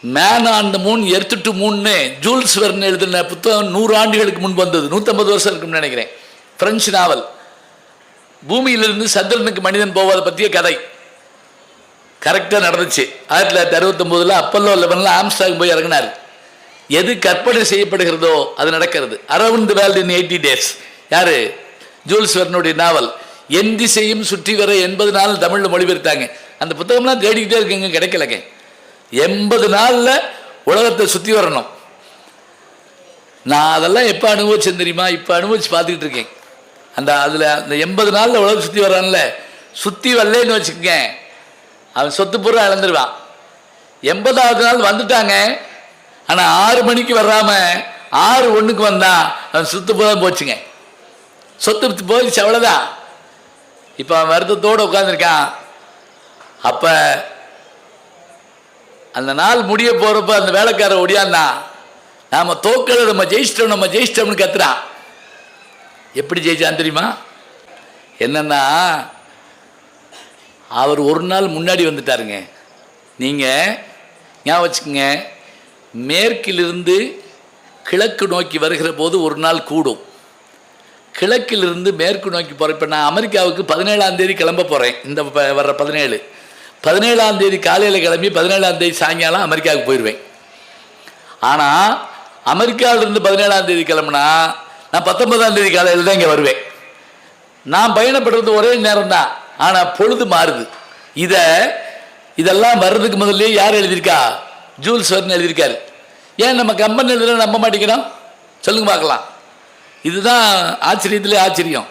Man on the moon earth to மூன்னு Jules Verne எழுதின புத்தகம் நூறு ஆண்டுகளுக்கு முன் வந்தது. நூற்றம்பது வருஷம் இருக்கும்னு நினைக்கிறேன். பிரெஞ்சு நாவல் பூமியிலிருந்து சந்திரனுக்கு மனிதன் போவதை பற்றிய கதை. கரெக்டாக நடந்துச்சு. ஆயிரத்தி தொள்ளாயிரத்தி அறுபத்தொம்போதில் அப்பல்லோ லெவனில் ஆம்ஸ்டாங் போய் இறங்கினார். எது கற்பனை செய்யப்படுகிறதோ அது நடக்கிறது. Around world in eighty days யாரு? ஜூல்ஸ் வெர்னுடைய நாவல் என் திசையும் சுற்றி வர எண்பது நாள் தமிழில் மொழிபெயர்த்தாங்க. அந்த புத்தகம்லாம் தேடிக்கிட்டே இருக்குங்க கிடைக்கலங்க. எண்பது நாளில் உலகத்தை சுற்றி வரணும். நான் அதெல்லாம் எப்போ அனுபவிச்சேன் தெரியுமா? இப்போ அனுபவிச்சு பார்த்துக்கிட்டு இருக்கேன். அந்த அதில் அந்த எண்பது நாளில் உலகம் சுற்றி வர்றான்ல சுற்றி வரலன்னு வச்சுக்கோங்க. அவன் சொத்து பூரா இழந்துருவான். எண்பதாவது நாள் வந்துட்டாங்க. ஆனால் ஆறு மணிக்கு வராம ஆறு ஒன்றுக்கு வந்தான் அவன் சுத்து பூரா போச்சுங்க. சொத்து போயிடுச்சு அவ்வளோதான் இப்போ அவன் வருத்தத்தோடு உட்காந்துருக்கான் அப்போ அந்த நாள் முடிய போகிறப்ப அந்த வேலைக்கார ஒடியாண்ணா நாம் தோக்கலை நம்ம ஜெயிச்சிட்டோம் நம்ம ஜெயிச்சிட்டோம்னு கத்துறான் எப்படி ஜெயிச்சான் தெரியுமா? என்னன்னா அவர் ஒரு நாள் முன்னாடி வந்துட்டாருங்க. நீங்கள் ஞாபகம் வச்சுக்கோங்க மேற்கிலிருந்து கிழக்கு நோக்கி வருகிற போது ஒரு நாள் கூடும். கிழக்கிலிருந்து மேற்கு நோக்கி போகிறேன் இப்போ நான் அமெரிக்காவுக்கு பதினேழாம் தேதி கிளம்ப போகிறேன் இந்த ப- வர்ற பதினேழு. பதினேழாம் தேதி காலையில் கிளம்பி பதினேழாம் தேதி சாயங்காலம் அமெரிக்காவுக்கு போயிடுவேன் ஆனால் அமெரிக்காவிலிருந்து பதினேழாம் தேதி கிளம்புனா நான் பத்தொன்பதாம் தேதி காலையில் தான் இங்கே வருவேன். நான் பயணப்படுறது ஒரே நேரம் தான் ஆனால் பொழுது மாறுது. இதை இதெல்லாம் வர்றதுக்கு முதல்ல யார் எழுதியிருக்கா? ஜூல்ஸ் வர்னு எழுதியிருக்காரு. ஏன் நம்ம கம்பெனி எழுதுல நம்ப மாட்டேங்கிறோம் சொல்லுங்க பார்க்கலாம். இதுதான் ஆச்சரியத்திலே ஆச்சரியம்.